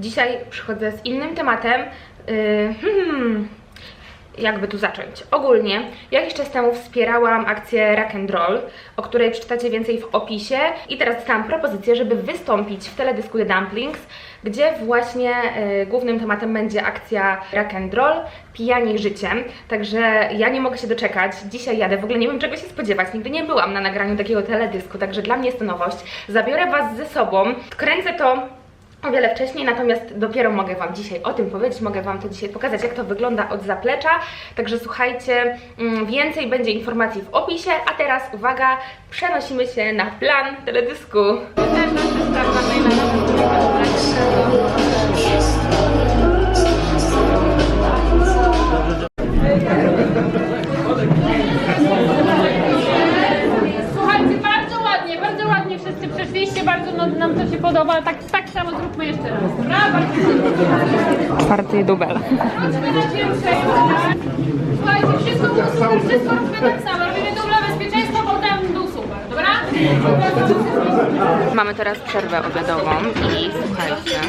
Dzisiaj przychodzę z innym tematem. Yy, hmm, jakby tu zacząć? Ogólnie jakiś czas temu wspierałam akcję Rock and Roll, o której przeczytacie więcej w opisie i teraz dostałam propozycję, żeby wystąpić w teledysku The Dumplings, gdzie właśnie yy, głównym tematem będzie akcja Rock and Roll Pijani życiem. Także ja nie mogę się doczekać. Dzisiaj jadę, w ogóle nie wiem czego się spodziewać. Nigdy nie byłam na nagraniu takiego teledysku, także dla mnie jest to nowość. Zabiorę Was ze sobą, kręcę to o wiele wcześniej, natomiast dopiero mogę Wam dzisiaj o tym powiedzieć, mogę Wam to dzisiaj pokazać, jak to wygląda od zaplecza. Także słuchajcie, mm, więcej będzie informacji w opisie, a teraz uwaga, przenosimy się na plan teledysku. Słuchajcie, bardzo ładnie, bardzo ładnie wszyscy przeszliście, bardzo no- nam to się podoba. Tak, samo zróbmy jeszcze raz. Bardzo Czwarty dubel. Słuchajcie, wszystko było super, wszystko róbmy tak samo. Robimy duble bezpieczeństwo, potem był super, dobra? Mamy teraz przerwę obiadową i słuchajcie.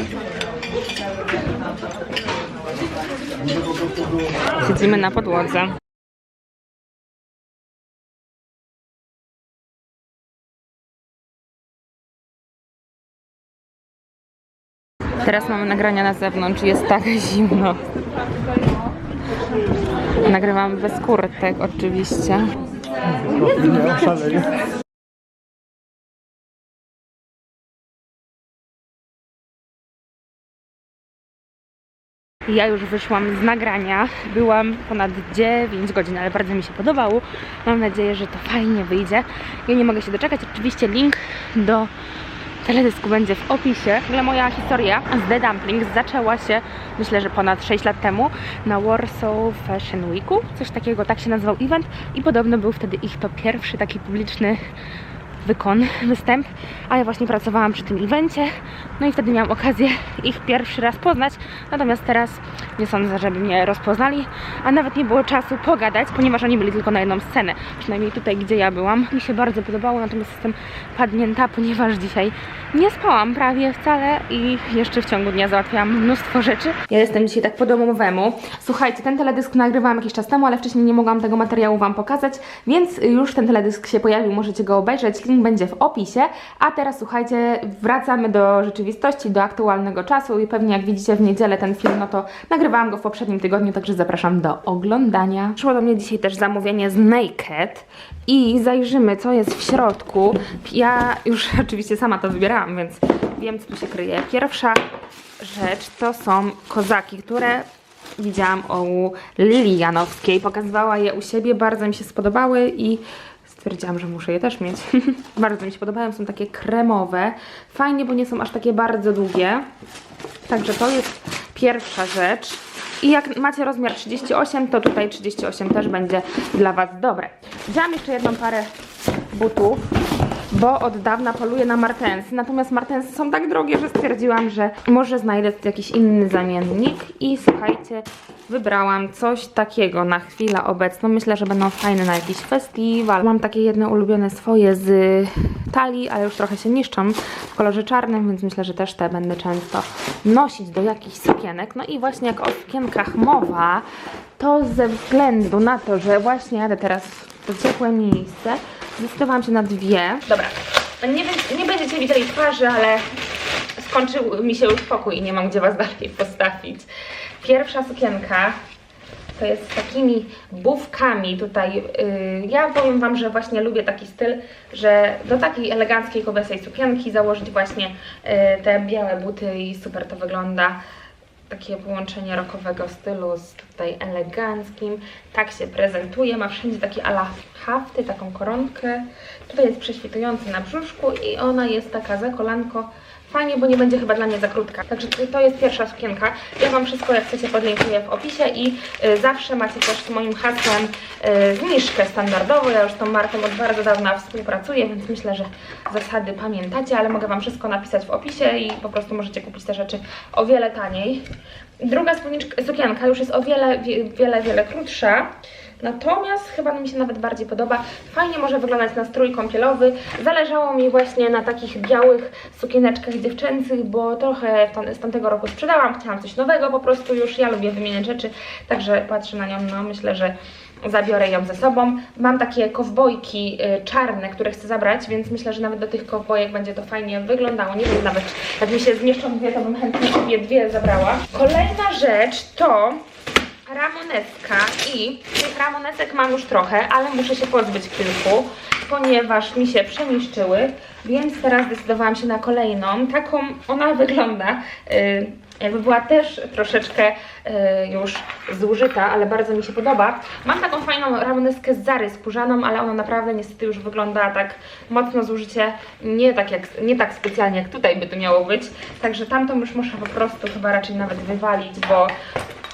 Siedzimy na podłodze. Teraz mamy nagrania na zewnątrz, jest tak zimno. Nagrywam bez kurtek oczywiście. Ja już wyszłam z nagrania. Byłam ponad 9 godzin, ale bardzo mi się podobało. Mam nadzieję, że to fajnie wyjdzie. Ja nie mogę się doczekać. Oczywiście link do teledysku będzie w opisie. W ogóle moja historia z The Dumplings zaczęła się, myślę, że ponad 6 lat temu na Warsaw Fashion Weeku. Coś takiego, tak się nazywał event i podobno był wtedy ich to pierwszy taki publiczny wykon, występ, a ja właśnie pracowałam przy tym evencie, no i wtedy miałam okazję ich pierwszy raz poznać, natomiast teraz nie sądzę, żeby mnie rozpoznali, a nawet nie było czasu pogadać, ponieważ oni byli tylko na jedną scenę, przynajmniej tutaj, gdzie ja byłam. Mi się bardzo podobało, natomiast jestem padnięta, ponieważ dzisiaj nie spałam prawie wcale i jeszcze w ciągu dnia załatwiałam mnóstwo rzeczy. Ja jestem dzisiaj tak po domowemu. Słuchajcie, ten teledysk nagrywałam jakiś czas temu, ale wcześniej nie mogłam tego materiału Wam pokazać, więc już ten teledysk się pojawił, możecie go obejrzeć, link będzie w opisie. A teraz słuchajcie, wracamy do rzeczywistości, do aktualnego czasu i pewnie jak widzicie w niedzielę ten film, no to nagrywałam go w poprzednim tygodniu, także zapraszam do oglądania. Przyszło do mnie dzisiaj też zamówienie z Naked i zajrzymy, co jest w środku. Ja już oczywiście sama to wybierałam, więc wiem, co tu się kryje. Pierwsza rzecz to są kozaki, które widziałam u Lili Janowskiej. Pokazywała je u siebie, bardzo mi się spodobały i stwierdziłam, że muszę je też mieć. bardzo mi się podobają, są takie kremowe. Fajnie, bo nie są aż takie bardzo długie. Także to jest pierwsza rzecz. I jak macie rozmiar 38, to tutaj 38 też będzie dla Was dobre. Wzięłam jeszcze jedną parę butów, bo od dawna poluję na martensy. Natomiast martensy są tak drogie, że stwierdziłam, że może znajdę jakiś inny zamiennik. I słuchajcie, wybrałam coś takiego na chwilę obecną. Myślę, że będą fajne na jakiś festiwal. Mam takie jedne ulubione swoje z talii, ale już trochę się niszczą w kolorze czarnym, więc myślę, że też te będę często nosić do jakichś sukienek. No i właśnie jak o sukienkach mowa, to ze względu na to, że właśnie jadę teraz w to ciepłe miejsce, zdecydowałam się na dwie. Dobra, nie, nie będziecie widzieli twarzy, ale skończył mi się już pokój i nie mam gdzie Was dalej postawić. Pierwsza sukienka to jest z takimi bufkami tutaj. Yy, ja powiem Wam, że właśnie lubię taki styl, że do takiej eleganckiej kobiecej sukienki założyć właśnie yy, te białe buty i super to wygląda. Takie połączenie rockowego stylu z tutaj eleganckim. Tak się prezentuje. Ma wszędzie takie ala hafty, taką koronkę. Tutaj jest prześwitujący na brzuszku i ona jest taka za kolanko. Fajnie, bo nie będzie chyba dla mnie za krótka. Także to jest pierwsza sukienka. Ja Wam wszystko jak chcecie podlinkuję w opisie i y, zawsze macie też z moim hasłem y, zniżkę standardową. Ja już z tą marką od bardzo dawna współpracuję, więc myślę, że zasady pamiętacie, ale mogę Wam wszystko napisać w opisie i po prostu możecie kupić te rzeczy o wiele taniej. Druga sukienka już jest o wiele, wie- wiele, wiele krótsza. Natomiast chyba mi się nawet bardziej podoba. Fajnie może wyglądać na strój kąpielowy. Zależało mi właśnie na takich białych sukieneczkach dziewczęcych, bo trochę z tamtego roku sprzedałam. Chciałam coś nowego po prostu już. Ja lubię wymieniać rzeczy, także patrzę na nią, no myślę, że zabiorę ją ze sobą. Mam takie kowbojki y, czarne, które chcę zabrać, więc myślę, że nawet do tych kowbojek będzie to fajnie wyglądało. Nie wiem nawet, jak mi się zmieszczą dwie, to bym chętnie obie dwie zabrała. Kolejna rzecz to ramoneska i tych ramonesek mam już trochę, ale muszę się pozbyć kilku, ponieważ mi się przeniszczyły, więc teraz zdecydowałam się na kolejną. Taką ona wygląda, y, jakby była też troszeczkę y, już zużyta, ale bardzo mi się podoba. Mam taką fajną ramoneskę z Zary skórzaną, ale ona naprawdę niestety już wygląda tak mocno zużycie, nie tak, jak, nie tak specjalnie jak tutaj by to miało być, także tamtą już muszę po prostu chyba raczej nawet wywalić, bo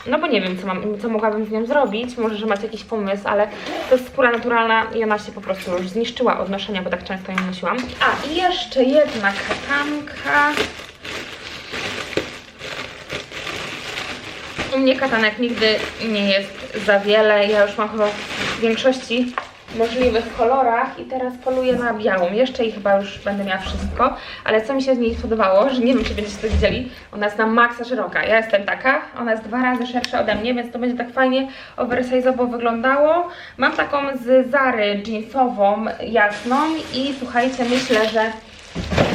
no bo nie wiem, co, mam, co mogłabym z nią zrobić. Może, że macie jakiś pomysł, ale to jest skóra naturalna i ona się po prostu już zniszczyła od noszenia, bo tak często ją nosiłam. A, i jeszcze jedna katanka. U mnie katanek nigdy nie jest za wiele. Ja już mam chyba w większości możliwych kolorach i teraz poluję na białą. Jeszcze i chyba już będę miała wszystko, ale co mi się z niej podobało, że nie wiem, czy będziecie to widzieli, ona jest na maksa szeroka. Ja jestem taka, ona jest dwa razy szersza ode mnie, więc to będzie tak fajnie oversize'owo wyglądało. Mam taką z Zary jeansową, jasną i słuchajcie, myślę, że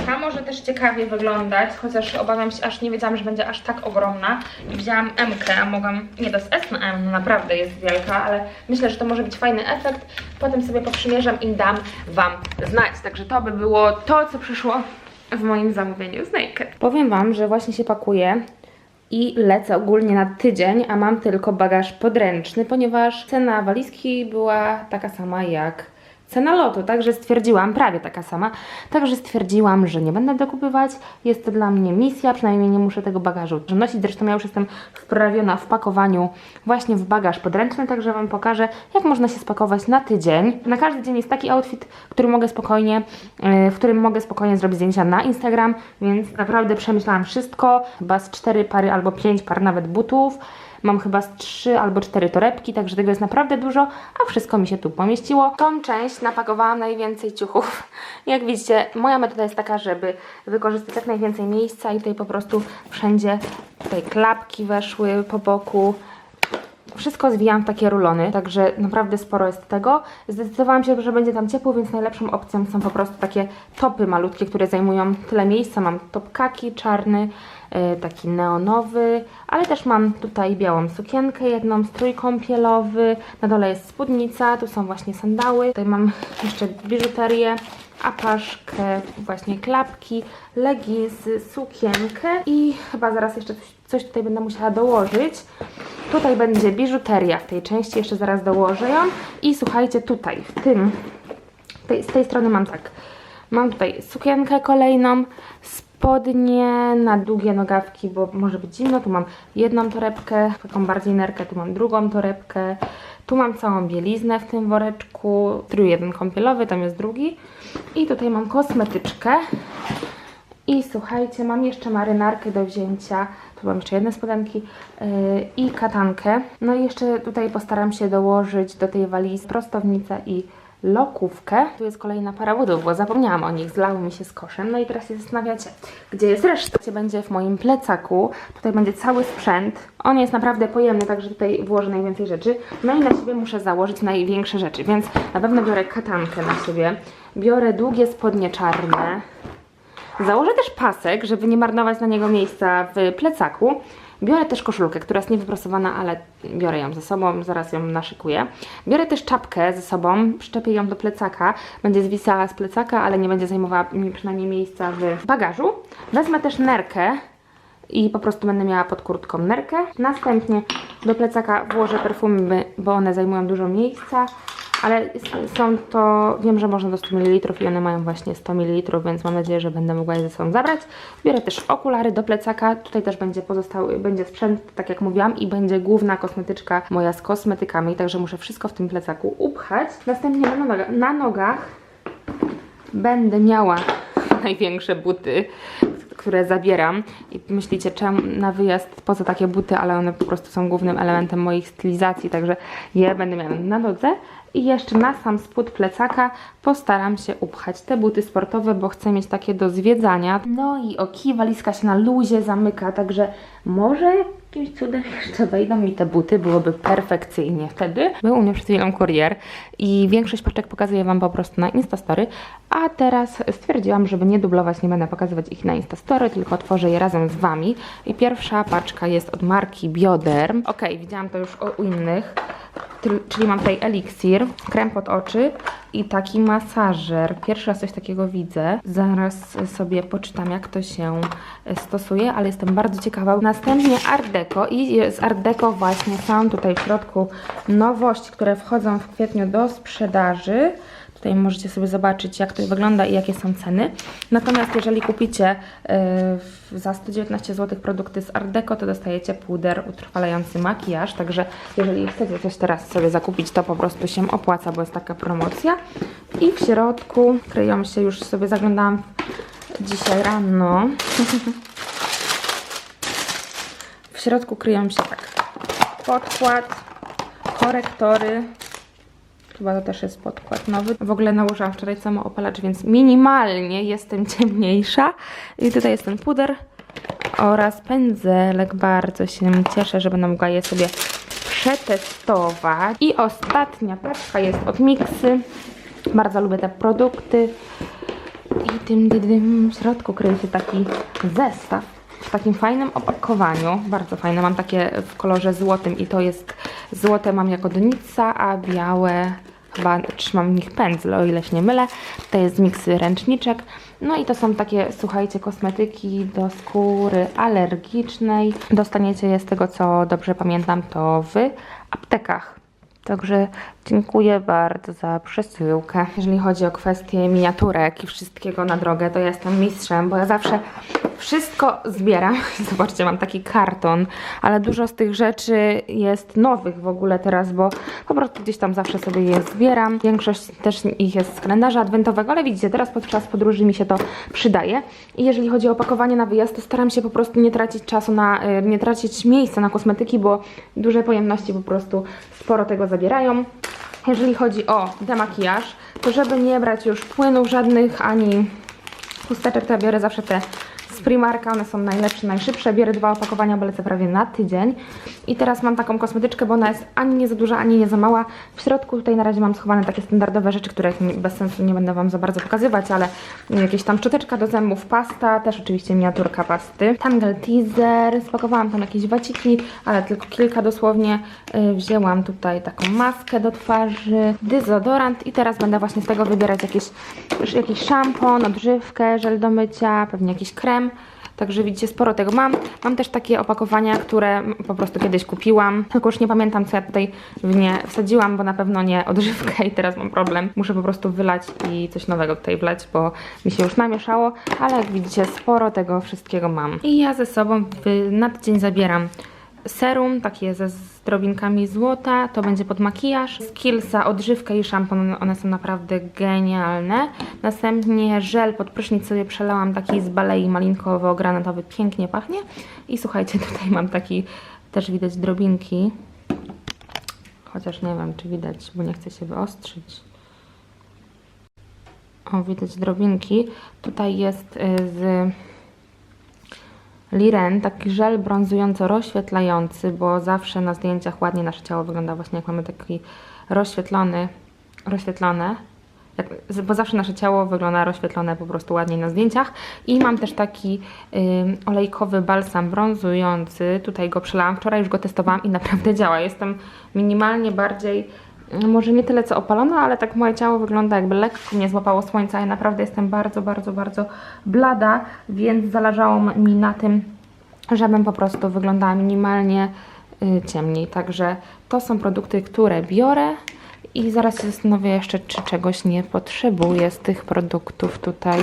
ta może też ciekawie wyglądać, chociaż obawiam się, aż nie wiedziałam, że będzie aż tak ogromna. I wzięłam M, a mogłam, nie to jest S na M, naprawdę jest wielka, ale myślę, że to może być fajny efekt. Potem sobie poprzymierzam i dam Wam znać. Także to by było to, co przyszło w moim zamówieniu z Naked. Powiem Wam, że właśnie się pakuję i lecę ogólnie na tydzień, a mam tylko bagaż podręczny, ponieważ cena walizki była taka sama jak cena lotu, także stwierdziłam, prawie taka sama, także stwierdziłam, że nie będę dokupywać, jest to dla mnie misja, przynajmniej nie muszę tego bagażu nosić, zresztą ja już jestem wprawiona w pakowaniu właśnie w bagaż podręczny, także Wam pokażę, jak można się spakować na tydzień. Na każdy dzień jest taki outfit, który mogę spokojnie, yy, w którym mogę spokojnie zrobić zdjęcia na Instagram, więc naprawdę przemyślałam wszystko, chyba z cztery pary albo pięć par nawet butów, Mam chyba z 3 albo 4 torebki, także tego jest naprawdę dużo, a wszystko mi się tu pomieściło. Tą część napakowałam najwięcej ciuchów. Jak widzicie, moja metoda jest taka, żeby wykorzystać jak najwięcej miejsca i tutaj po prostu wszędzie tutaj klapki weszły po boku. Wszystko zwijam w takie rulony, także naprawdę sporo jest tego. Zdecydowałam się, że będzie tam ciepło, więc najlepszą opcją są po prostu takie topy malutkie, które zajmują tyle miejsca. Mam top kaki czarny, yy, taki neonowy, ale też mam tutaj białą sukienkę, jedną strój kąpielowy, na dole jest spódnica, tu są właśnie sandały, tutaj mam jeszcze biżuterię, apaszkę, właśnie klapki, leginsy, sukienkę i chyba zaraz jeszcze coś, coś tutaj będę musiała dołożyć. Tutaj będzie biżuteria w tej części, jeszcze zaraz dołożę ją. I słuchajcie, tutaj, w tym, tej, z tej strony mam tak. Mam tutaj sukienkę kolejną, spodnie na długie nogawki, bo może być zimno. Tu mam jedną torebkę, taką bardziej nerkę, tu mam drugą torebkę. Tu mam całą bieliznę w tym woreczku, strój jeden kąpielowy, tam jest drugi. I tutaj mam kosmetyczkę. I słuchajcie, mam jeszcze marynarkę do wzięcia. Tu mam jeszcze jedne spodenki yy, i katankę. No i jeszcze tutaj postaram się dołożyć do tej walizy prostownicę i lokówkę. Tu jest kolejna para butów, bo zapomniałam o nich, zlały mi się z koszem. No i teraz się zastanawiacie, gdzie jest reszta? Gdzie będzie w moim plecaku. Tutaj będzie cały sprzęt. On jest naprawdę pojemny, także tutaj włożę najwięcej rzeczy. No i na siebie muszę założyć największe rzeczy, więc na pewno biorę katankę na siebie. Biorę długie spodnie czarne. Założę też pasek, żeby nie marnować na niego miejsca w plecaku. Biorę też koszulkę, która jest niewyprasowana, ale biorę ją ze sobą, zaraz ją naszykuję. Biorę też czapkę ze sobą, przyczepię ją do plecaka. Będzie zwisała z plecaka, ale nie będzie zajmowała mi przynajmniej miejsca w bagażu. Wezmę też nerkę i po prostu będę miała pod kurtką nerkę. Następnie do plecaka włożę perfumy, bo one zajmują dużo miejsca. Ale są to, wiem, że można do 100 ml i one mają właśnie 100 ml, więc mam nadzieję, że będę mogła je ze sobą zabrać. Biorę też okulary do plecaka, tutaj też będzie pozostały, będzie sprzęt, tak jak mówiłam, i będzie główna kosmetyczka moja z kosmetykami, także muszę wszystko w tym plecaku upchać. Następnie na, noga, na nogach będę miała największe buty, które zabieram i myślicie, czemu na wyjazd poza takie buty, ale one po prostu są głównym elementem moich stylizacji, także je będę miała na nodze. I jeszcze na sam spód plecaka postaram się upchać te buty sportowe, bo chcę mieć takie do zwiedzania. No i oki, walizka się na luzie zamyka, także może jakimś cudem jeszcze wejdą mi te buty, byłoby perfekcyjnie wtedy. Był u mnie przed chwilą kurier i większość paczek pokazuję Wam po prostu na Instastory, a teraz stwierdziłam, żeby nie dublować, nie będę pokazywać ich na Instastory, tylko otworzę je razem z Wami. I pierwsza paczka jest od marki Bioderm. Ok, widziałam to już u innych, czyli mam tutaj eliksir, krem pod oczy i taki masażer. Pierwszy raz coś takiego widzę. Zaraz sobie poczytam, jak to się stosuje, ale jestem bardzo ciekawa. Następnie Art Deco i z Art Deco właśnie są tutaj w środku nowości, które wchodzą w kwietniu do sprzedaży. Tutaj możecie sobie zobaczyć, jak to wygląda i jakie są ceny. Natomiast jeżeli kupicie yy, za 119 zł produkty z Art Deco, to dostajecie puder utrwalający makijaż. Także jeżeli chcecie coś teraz sobie zakupić, to po prostu się opłaca, bo jest taka promocja. I w środku kryją się, już sobie zaglądałam dzisiaj rano. Środku kryją się tak podkład, korektory, Chyba to też jest podkład nowy. W ogóle nałożyłam wczoraj samo opalacz, więc minimalnie jestem ciemniejsza. I tutaj jest ten puder oraz pędzelek. Bardzo się cieszę, że będę mogła je sobie przetestować. I ostatnia paczka jest od Mixy. Bardzo lubię te produkty. I tym, tym, tym w środku kryje się taki zestaw w takim fajnym opakowaniu. Bardzo fajne. Mam takie w kolorze złotym i to jest złote mam jako donica, a białe chyba trzymam w nich pędzle, o ile się nie mylę. To jest miksy ręczniczek. No i to są takie, słuchajcie, kosmetyki do skóry alergicznej. Dostaniecie je z tego, co dobrze pamiętam, to w aptekach. Także dziękuję bardzo za przesyłkę. Jeżeli chodzi o kwestie miniaturek i wszystkiego na drogę, to jestem mistrzem, bo ja zawsze wszystko zbieram. Zobaczcie, mam taki karton, ale dużo z tych rzeczy jest nowych w ogóle teraz, bo po prostu gdzieś tam zawsze sobie je zbieram. Większość też ich jest z kalendarza adwentowego, ale widzicie, teraz podczas podróży mi się to przydaje. I jeżeli chodzi o opakowanie na wyjazd, to staram się po prostu nie tracić czasu na, y, nie tracić miejsca na kosmetyki, bo duże pojemności po prostu sporo tego zabierają. Jeżeli chodzi o demakijaż, to żeby nie brać już płynów żadnych ani chusteczek, to ja biorę zawsze te Primarka, one są najlepsze, najszybsze. Biorę dwa opakowania, bo lecę prawie na tydzień. I teraz mam taką kosmetyczkę, bo ona jest ani nie za duża, ani nie za mała. W środku tutaj na razie mam schowane takie standardowe rzeczy, których nie- bez sensu nie będę Wam za bardzo pokazywać, ale jakieś tam szczoteczka do zębów, pasta, też oczywiście miniaturka pasty. Tangle Teaser, spakowałam tam jakieś waciki, ale tylko kilka dosłownie. Y, Wzięłam tutaj taką maskę do twarzy, dezodorant i teraz będę właśnie z tego wybierać jakieś, jakiś szampon, odżywkę, żel do mycia, pewnie jakiś krem. Także widzicie, sporo tego mam. Mam też takie opakowania, które po prostu kiedyś kupiłam. Tylko już nie pamiętam, co ja tutaj w nie wsadziłam, bo na pewno nie odżywkę i teraz mam problem. Muszę po prostu wylać i coś nowego tutaj wlać, bo mi się już namieszało. Ale jak widzicie, sporo tego wszystkiego mam. I ja ze sobą na tydzień zabieram serum, takie ze zdrobinkami złota, to będzie pod makijaż, skillsa, odżywkę i szampon, one są naprawdę genialne. Następnie żel pod prysznic sobie przelałam, taki z balei malinkowo-granatowy, pięknie pachnie. I słuchajcie, tutaj mam taki, też widać drobinki, chociaż nie wiem, czy widać, bo nie chcę się wyostrzyć. O, widać drobinki. Tutaj jest y, z Liren, taki żel brązująco-rozświetlający, bo zawsze na zdjęciach ładnie nasze ciało wygląda właśnie jak mamy taki rozświetlony, rozświetlone, jak, bo zawsze nasze ciało wygląda rozświetlone po prostu ładniej na zdjęciach. I mam też taki ym, olejkowy balsam brązujący, tutaj go przelałam, wczoraj już go testowałam i naprawdę działa. Jestem minimalnie bardziej może nie tyle co opalona, ale tak moje ciało wygląda jakby lekko nie złapało słońca. Ja naprawdę jestem bardzo, bardzo, bardzo blada, więc zależało mi na tym, żebym po prostu wyglądała minimalnie y, ciemniej. Także to są produkty, które biorę i zaraz się zastanowię jeszcze, czy czegoś nie potrzebuję z tych produktów tutaj.